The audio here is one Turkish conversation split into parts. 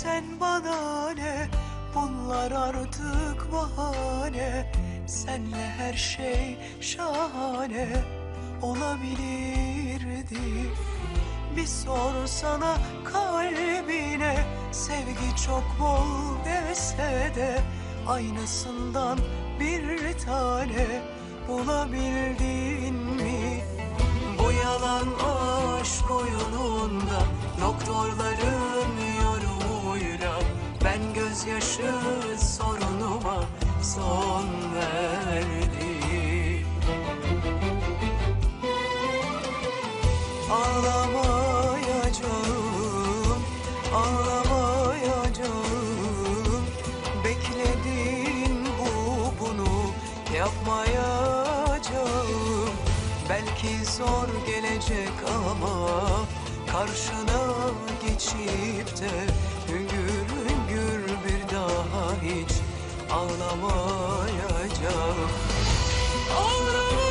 İstersen bana ne? Bunlar artık bahane. Senle her şey şahane Olabilirdi. Bir sorsana kalbine Sevgi çok bol dese de Aynısından bir tane Bulabildin mi? Bu yalan aşk oyununda Doktorların Ağlamayacağım, ağlamayacağım. Bekledin bu bunu yapmayacağım. Belki zor gelecek ama Karşına geçip de Hüngür hüngür bir daha hiç Ağlamayacağım. Ağlamayacağım,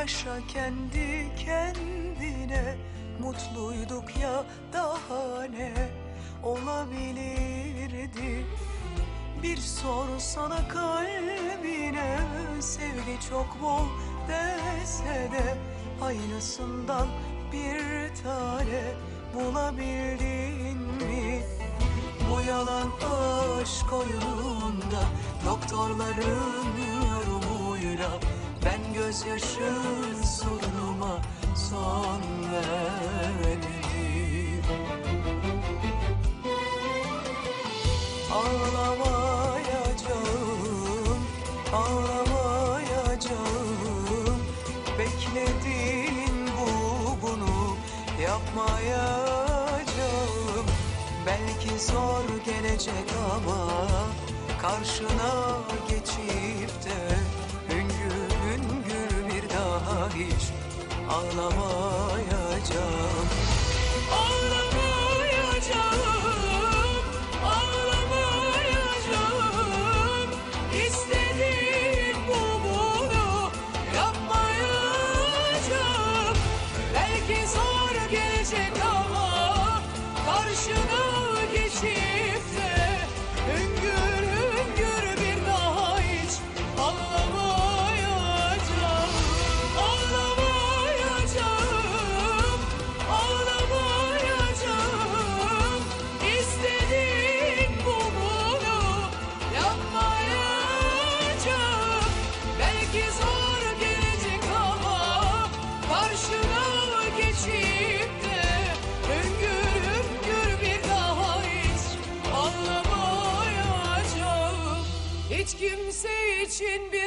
yaşa kendi kendine. Mutluyduk ya daha ne olabilirdi? Bir sorsana kalbine. Sevgi çok bol dese de Aynısından bir tane bulabildin mi? Bu yalan aşk oyununda Doktorların yorumuyla Ben gözyaşı sorunuma son verdim. Ağlamayacağım, ağlamayacağım. Beklediğin bu bunu yapmayacağım. Belki zor gelecek ama Karşına geçip de Ağlamayacağım. Ağlamayacağım, için bir